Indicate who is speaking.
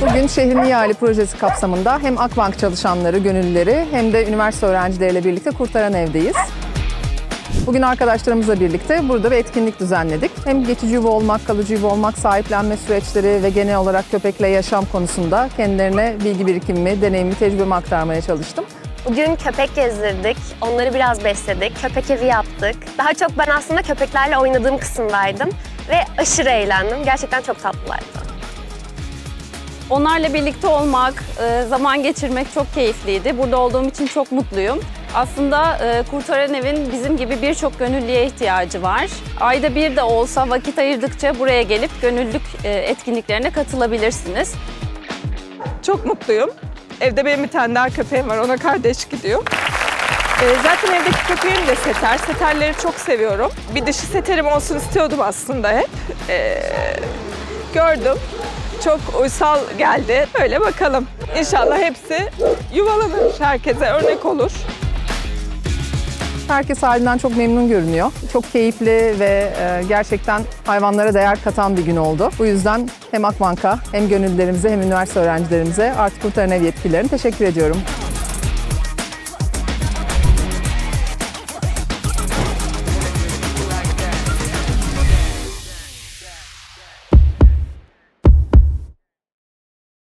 Speaker 1: Bugün Şehrin İhali projesi kapsamında hem Akbank çalışanları, gönüllüleri hem de üniversite öğrencileriyle birlikte Kurtaran Ev'deyiz. Bugün arkadaşlarımızla birlikte burada bir etkinlik düzenledik. Hem geçici yuva olmak, kalıcı yuva olmak, sahiplenme süreçleri ve genel olarak köpekle yaşam konusunda kendilerine bilgi birikimimi, deneyimi, tecrübemi aktarmaya çalıştım.
Speaker 2: Bugün köpek gezdirdik, onları biraz besledik, köpek evi yaptık. Daha çok ben aslında köpeklerle oynadığım kısımdaydım ve aşırı eğlendim. Gerçekten çok tatlılardı.
Speaker 3: Onlarla birlikte olmak, e, zaman geçirmek çok keyifliydi. Burada olduğum için çok mutluyum. Aslında e, Kurtaran Ev'in bizim gibi birçok gönüllüye ihtiyacı var. Ayda bir de olsa vakit ayırdıkça buraya gelip gönüllülük e, etkinliklerine katılabilirsiniz.
Speaker 4: Çok mutluyum. Evde benim bir tane daha köpeğim var. Ona kardeş gidiyor. Zaten evdeki köpeğim de seter. Seterleri çok seviyorum. Bir dişi seterim olsun istiyordum aslında hep. Gördüm. Çok uysal geldi. Öyle bakalım. İnşallah hepsi yuvalanır. Herkese örnek olur.
Speaker 1: Herkes halinden çok memnun görünüyor. Çok keyifli ve e, gerçekten hayvanlara değer katan bir gün oldu. Bu yüzden hem Akbank'a hem gönüllülerimize hem üniversite öğrencilerimize artık Kurtaran Ev yetkililerine teşekkür ediyorum.